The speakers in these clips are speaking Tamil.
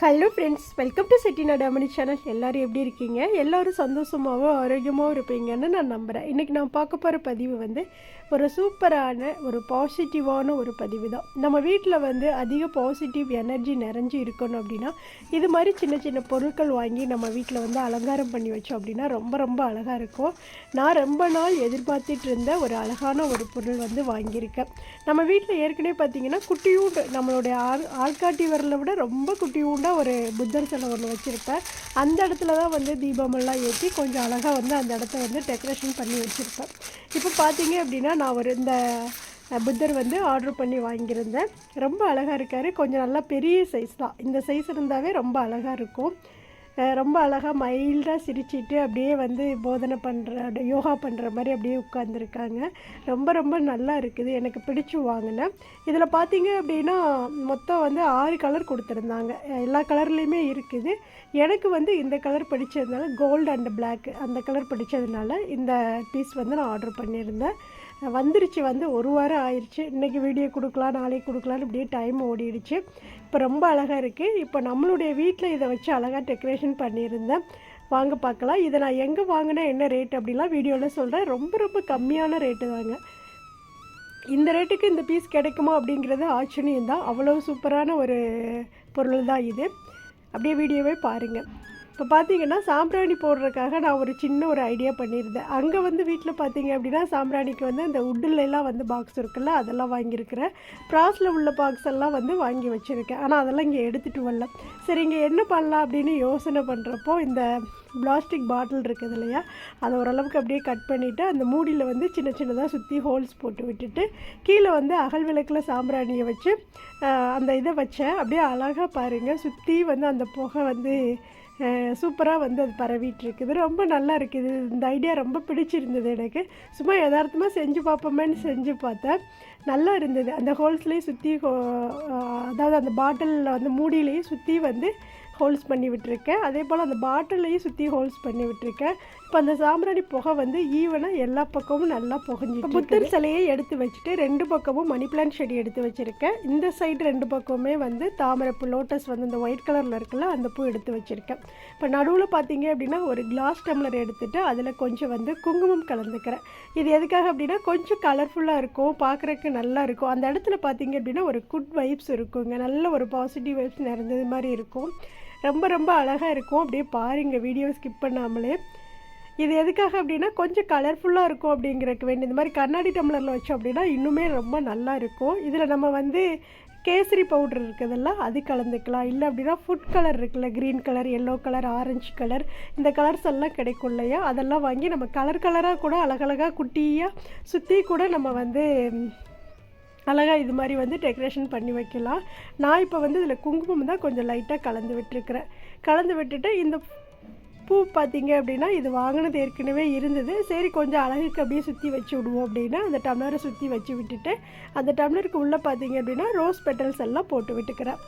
Hello friends welcome to Chettinad Ammani channel எல்லோரும் எப்படி இருக்கீங்க? எல்லோரும் சந்தோஷமாகவும் ஆரோக்கியமாகவும் இருப்பீங்கன்னு நான் நம்புகிறேன் இன்றைக்கி நான் பார்க்க போகிற பதிவு வந்து ஒரு சூப்பரான ஒரு பாசிட்டிவான ஒரு பதிவு தான் நம்ம வீட்டில் வந்து அதிக பாசிட்டிவ் எனர்ஜி நிறைஞ்சு இருக்கணும் அப்படின்னா இது மாதிரி சின்ன சின்ன பொருட்கள் வாங்கி நம்ம வீட்டில் வந்து அலங்காரம் பண்ணி வச்சோம் அப்படின்னா ரொம்ப ரொம்ப அழகாக இருக்கும். நான் ரொம்ப நாள் எதிர்பார்த்துட்டு இருந்த ஒரு அழகான ஒரு பொருள் வந்து வாங்கியிருக்கேன். நம்ம வீட்டில் ஏற்கனவே பார்த்திங்கன்னா குட்டியூண்டு நம்மளுடைய ஆள் ஆள்காட்டி விரலை விட ரொம்ப குட்டியூண்டு குட்டியூண்டாக ஒரு புத்தர் சிலை ஒன்று வச்சுருப்பேன். அந்த இடத்துல தான் வந்து தீபமெல்லாம் ஏற்றி கொஞ்சம் அழகாக வந்து அந்த இடத்த வந்து டெக்கரேஷன் பண்ணி வச்சுருப்பேன். இப்போ பார்த்தீங்க அப்படின்னா நான் ஒரு இந்த புத்தர் வந்து ஆர்டர் பண்ணி வாங்கியிருந்தேன். ரொம்ப அழகாக இருக்கார். கொஞ்சம் நல்லா பெரிய சைஸ் தான். இந்த சைஸ் இருந்தாவே ரொம்ப அழகாக இருக்கும். ரொம்ப அழகாக மைல்டாக சிரிச்சிட்டு அப்படியே வந்து போதனை பண்ணுற யோகா பண்ணுற மாதிரி அப்படியே உட்காந்துருக்காங்க ரொம்ப ரொம்ப நல்லா இருக்குது. எனக்கு பிடிச்சி வாங்கினேன். இதில் பார்த்தீங்க அப்படின்னா மொத்தம் வந்து ஆறு கலர் கொடுத்துருந்தாங்க. எல்லா கலர்லேயுமே இருக்குது. எனக்கு வந்து இந்த கலர் பிடிச்சதுனால கோல்டு அண்ட் பிளாக் அந்த கலர் பிடிச்சதுனால இந்த பீஸ் வந்து நான் ஆர்டர் பண்ணியிருந்தேன். வந்துருச்சு வந்து ஒரு வாரம் ஆயிடுச்சு இன்றைக்கி வீடியோ கொடுக்கலாம் நாளைக்கு கொடுக்கலான்னு இப்படியே டைம் ஓடிடுச்சு. இப்போ ரொம்ப அழகாக இருக்குது இப்போ நம்மளுடைய வீட்டில் இதை வச்சு அழகாக டெக்கரேஷன் பண்ணியிருந்தேன். வாங்க பார்க்கலாம். இதை நான் எங்கே வாங்கினேன் என்ன ரேட் அப்படிலாம் வீடியோவில் சொல்கிறேன் ரொம்ப ரொம்ப கம்மியான ரேட்டு தாங்க. இந்த ரேட்டுக்கு இந்த பீஸ் கிடைக்குமா அப்படிங்கிறது ஆச்சரியம் தான். அவ்வளோ சூப்பரான ஒரு பொருள் தான் இது. அப்படியே வீடியோவே பாருங்கள் இப்போ பார்த்தீங்கன்னா சாம்பிராணி போடுறதுக்காக நான் ஒரு சின்ன ஒரு ஐடியா பண்ணியிருந்தேன். அங்கே வந்து வீட்டில் பார்த்தீங்க அப்படின்னா சாம்பிராணிக்கு வந்து அந்த woodல வந்து பாக்ஸ் இருக்குல்ல அதெல்லாம் வாங்கியிருக்கிறேன். ப்ராஸில் உள்ள பாக்ஸ் எல்லாம் வந்து வாங்கி வச்சுருக்கேன். ஆனால் அதெல்லாம் இங்கே எடுத்துகிட்டு வரல. சரி இங்கே என்ன பண்ணலாம் அப்படின்னு யோசனை பண்ணுறப்போ இந்த பிளாஸ்டிக் பாட்டில் இருக்குது இல்லையா அதை ஓரளவுக்கு அப்படியே கட் பண்ணிவிட்டு அந்த மூடியில் வந்து சின்ன சின்னதாக சுற்றி ஹோல்ஸ் போட்டு விட்டுட்டு கீழே வந்து அகல் விளக்கில் சாம்பிராணியை வச்சு அந்த இதை வச்சேன். அப்படியே அழகாக பாருங்கள் சுற்றி வந்து அந்த புகை வந்து சூப்பராக வந்து அது பரவிட்டுருக்குது. ரொம்ப நல்லா இருக்குது. இந்த ஐடியா ரொம்ப பிடிச்சிருந்தது எனக்கு. சும்மா யதார்த்தமாக செஞ்சு பார்ப்போமேன்னு செஞ்சு பார்த்தேன். நல்லா இருந்தது. அந்த ஹோல்ஸ்லேயும் சுற்றி அதாவது அந்த பாட்டிலில் வந்து மூடியிலையும் சுற்றி வந்து ஹோல்ஸ் பண்ணி விட்டுருக்கேன். அதே போல் அந்த பாட்டிலையும் சுற்றி ஹோல்ஸ் பண்ணி விட்டுருக்கேன். இப்போ அந்த சாம்பிராணி புகை வந்து ஈவனாக எல்லா பக்கமும் நல்லா புகஞ்சிட்டு புத்தர் சிலையை எடுத்து வச்சுட்டு ரெண்டு பக்கமும் மணி பிளான்ட் செடி எடுத்து வச்சுருக்கேன். இந்த சைடு ரெண்டு பக்கமுமே வந்து தாமரைப்பூ லோட்டஸ் வந்து இந்த ஒயிட் கலரில் இருக்குல்ல அந்த பூ எடுத்து வச்சுருக்கேன். இப்போ நடுவில் பார்த்தீங்க அப்படின்னா ஒரு கிளாஸ் டம்ளர் எடுத்துட்டு அதில் கொஞ்சம் வந்து குங்குமம் கலந்துக்கிறேன். இது எதுக்காக அப்படின்னா கொஞ்சம் கலர்ஃபுல்லாக இருக்கும் பார்க்குறக்கு நல்லா இருக்கும். அந்த இடத்துல பார்த்தீங்க அப்படின்னா ஒரு குட் வைப்ஸ் இருக்குங்க. நல்ல ஒரு பாசிட்டிவ் வைப்ஸ் நிறைஞ்சது மாதிரி இருக்கும். ரொம்ப ரொம்ப அழகாக இருக்கும். அப்படியே பாருங்கள் வீடியோ ஸ்கிப் பண்ணாமலே. இது எதுக்காக அப்படின்னா கொஞ்சம் கலர்ஃபுல்லாக இருக்கும் அப்படிங்கிறதுக்கு வேண்டி. இந்த மாதிரி கண்ணாடி டம்ளரில் வச்சோம் அப்படின்னா இன்னுமே ரொம்ப நல்லா இருக்கும். இதில் நம்ம வந்து கேசரி பவுடர் இருக்குதுல்ல அது கலந்துக்கலாம். இல்லை அப்படின்னா ஃபுட் கலர் இருக்குல்ல green colour yellow colour orange colour இந்த கலர்ஸ் எல்லாம் கிடைக்கும் இல்லையா? அதெல்லாம் வாங்கி நம்ம கலர் கலராக கூட அழகழகாக குட்டியாக சுற்றி கூட நம்ம வந்து அழகாக இது மாதிரி வந்து டெக்கரேஷன் பண்ணி வைக்கலாம். நான் இப்போ வந்து இதில் குங்குமம் தான் கொஞ்சம் லைட்டாக கலந்து விட்டுருக்குறேன். கலந்து விட்டுட்டு இந்த பூ பார்த்தீங்க அப்படின்னா இது வாங்கினது ஏற்கனவே இருந்தது. சரி கொஞ்சம் அழகுக்கு அப்படியே சுற்றி வச்சு விடுவோம் அப்படின்னா அந்த டம்ளரை சுற்றி வச்சு விட்டுட்டு அந்த டம்ளருக்கு உள்ளே பார்த்தீங்க அப்படின்னா ரோஸ் பெட்டல்ஸ் எல்லாம் போட்டு விட்டுக்கிறேன்.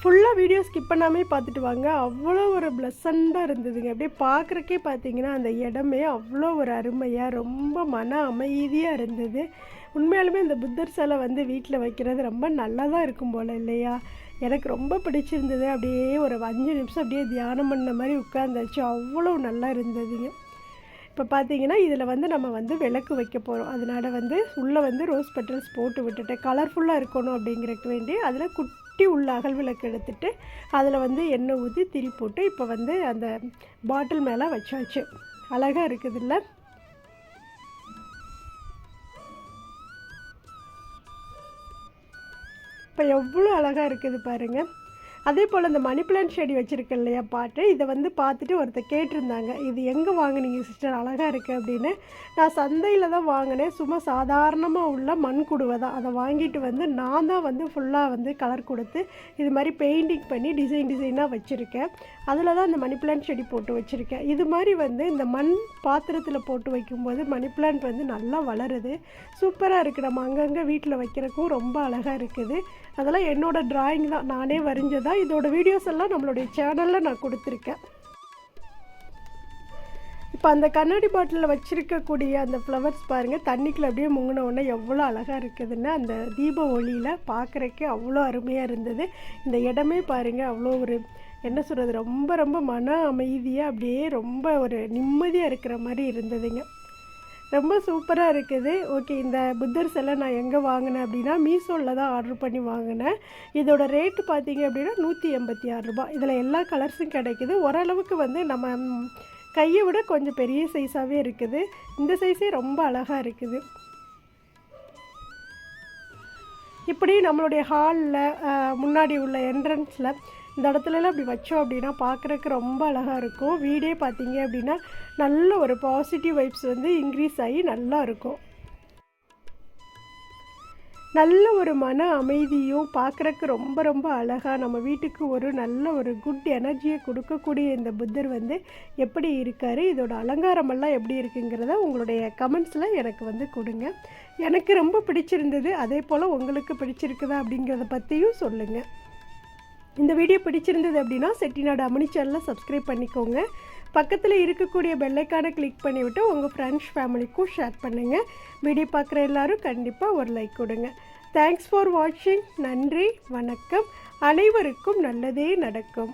ஃபுல்லாக வீடியோ ஸ்கிப் பண்ணாமே பார்த்துட்டு வாங்க. அவ்வளோ ஒரு ப்ளசண்ட்டாக இருந்ததுங்க. அப்படியே பார்க்குறக்கே பார்த்தீங்கன்னா அந்த இடமே அவ்வளோ ஒரு அருமையாக ரொம்ப மன அமைதியாக இருந்தது. உண்மையாலுமே இந்த புத்தர் சிலை வந்து வீட்டில் வைக்கிறது ரொம்ப நல்லா தான் இருக்கும் போல் இல்லையா? எனக்கு ரொம்ப பிடிச்சிருந்தது. அப்படியே ஒரு அஞ்சு நிமிஷம் அப்படியே தியானம் பண்ண மாதிரி உட்காந்துச்சு அவ்வளோ நல்லா இருந்ததுங்க. இப்போ பார்த்தீங்கன்னா இதில் வந்து நம்ம வந்து விளக்கு வைக்க போகிறோம் அதனால் வந்து உள்ளே வந்து ரோஸ் பெட்டல்ஸ் போட்டு விட்டுட்டேன் கலர்ஃபுல்லாக இருக்கணும் அப்படிங்கிறக்கு வேண்டி அதில் குட் குட்டி உள்ள அகல் விளக்கு எடுத்துட்டு அதில் வந்து எண்ணெய் ஊற்றி திரி போட்டு இப்போ வந்து அந்த பாட்டில் மேலே வச்சாச்சு. அழகாக இருக்குதுல்ல? இப்போ எவ்வளோ அழகாக இருக்குது பாருங்கள் அதே போல் இந்த மணி பிளான்ட் செடி வச்சுருக்கேன் இல்லையா பாட்டு இதை வந்து பார்த்துட்டு ஒருத்தர் கேட்டிருந்தாங்க இது எங்கே வாங்குனீங்க சிஸ்டர் அழகாக இருக்குது அப்படின்னு. நான் சந்தையில் தான் வாங்கினேன். சும்மா சாதாரணமாக உள்ள மண் குடுவை தான். அதை வாங்கிட்டு வந்து நான் தான் வந்து ஃபுல்லாக வந்து கலர் கொடுத்து இது மாதிரி பெயிண்டிங் பண்ணி டிசைன் டிசைனாக வச்சுருக்கேன். அதில் தான் இந்த மணி பிளான்ட் செடி போட்டு வச்சுருக்கேன். இது மாதிரி வந்து இந்த மண் பாத்திரத்தில் போட்டு வைக்கும்போது மணி பிளான்ட் வந்து நல்லா வளருது. சூப்பராக இருக்குது நம்ம அங்கங்கே வீட்டில் வைக்கிறக்கும் ரொம்ப அழகாக இருக்குது. அதெல்லாம் என்னோடய ட்ராயிங் தான். நானே வரைஞ்சதா இதோட வீடியோஸ் எல்லாம் நம்மளுடைய சேனலில் நான் கொடுத்துருக்கேன். இப்போ அந்த கண்ணாடி பாட்டிலில் வச்சுருக்கக்கூடிய அந்த ஃப்ளவர்ஸ் பாருங்கள் தண்ணிக்குள்ள அப்படியே முங்கின உடனே எவ்வளோ அழகாக இருக்குதுன்னு அந்த தீப ஒளியில் பார்க்குறக்கே அவ்வளோ அருமையாக இருந்தது. இந்த இடமே பாருங்கள் அவ்வளோ ஒரு என்ன சொல்கிறது ரொம்ப ரொம்ப மன அமைதியாக அப்படியே ரொம்ப ஒரு நிம்மதியாக இருக்கிற மாதிரி இருந்ததுங்க. ரொம்ப சூப்பராக இருக்குது. ஓகே இந்த புத்தர் சிலை நான் எங்கே வாங்கினேன் அப்படின்னா மீஷோவில் தான் ஆர்டர் பண்ணி வாங்கினேன். இதோட ரேட்டு பார்த்தீங்க அப்படின்னா நூற்றி எண்பத்தி ஆறு ரூபாய். இதில் எல்லா கலர்ஸும் கிடைக்குது. ஓரளவுக்கு வந்து நம்ம கையை விட கொஞ்சம் பெரிய சைஸாகவே இருக்குது. இந்த சைஸே ரொம்ப அழகாக இருக்குது. இப்படி நம்மளுடைய ஹாலில் முன்னாடி உள்ள என்ட்ரன்ஸில் இந்த இடத்துலலாம் இப்படி வச்சோம் அப்படின்னா பார்க்குறக்கு ரொம்ப அழகாக இருக்கும். வீடே பார்த்தீங்க அப்படின்னா நல்ல ஒரு பாசிட்டிவ் வைப்ஸ் வந்து இன்க்ரீஸ் ஆகி நல்லா இருக்கும். நல்ல ஒரு மன அமைதியும் பார்க்குறக்கு ரொம்ப ரொம்ப அழகாக நம்ம வீட்டுக்கு ஒரு நல்ல ஒரு குட் எனர்ஜியை கொடுக்கக்கூடிய இந்த புத்தர் வந்து எப்படி இருக்கார் இதோட அலங்காரமெல்லாம் எப்படி இருக்குங்கிறத உங்களுடைய கமெண்ட்ஸில் எனக்கு வந்து கொடுங்க. எனக்கு ரொம்ப பிடிச்சிருந்தது அதே போல் உங்களுக்கு பிடிச்சிருக்குதா அப்படிங்கிறத பற்றியும் சொல்லுங்கள் இந்த வீடியோ பிடிச்சிருந்தது அப்படின்னா செட்டிநாடு அமணி சேனலை சப்ஸ்கிரைப் பண்ணிக்கோங்க. பக்கத்தில் இருக்கக்கூடிய பெல்லைக்கான கிளிக் பண்ணிவிட்டு உங்கள் ஃப்ரெண்ட்ஸ் ஃபேமிலிக்கும் ஷேர் பண்ணுங்கள் வீடியோ பார்க்குற எல்லோரும் கண்டிப்பாக ஒரு லைக் கொடுங்க. தேங்க்ஸ் ஃபார் வாட்சிங் நன்றி வணக்கம். அனைவருக்கும் நல்லதே நடக்கும்.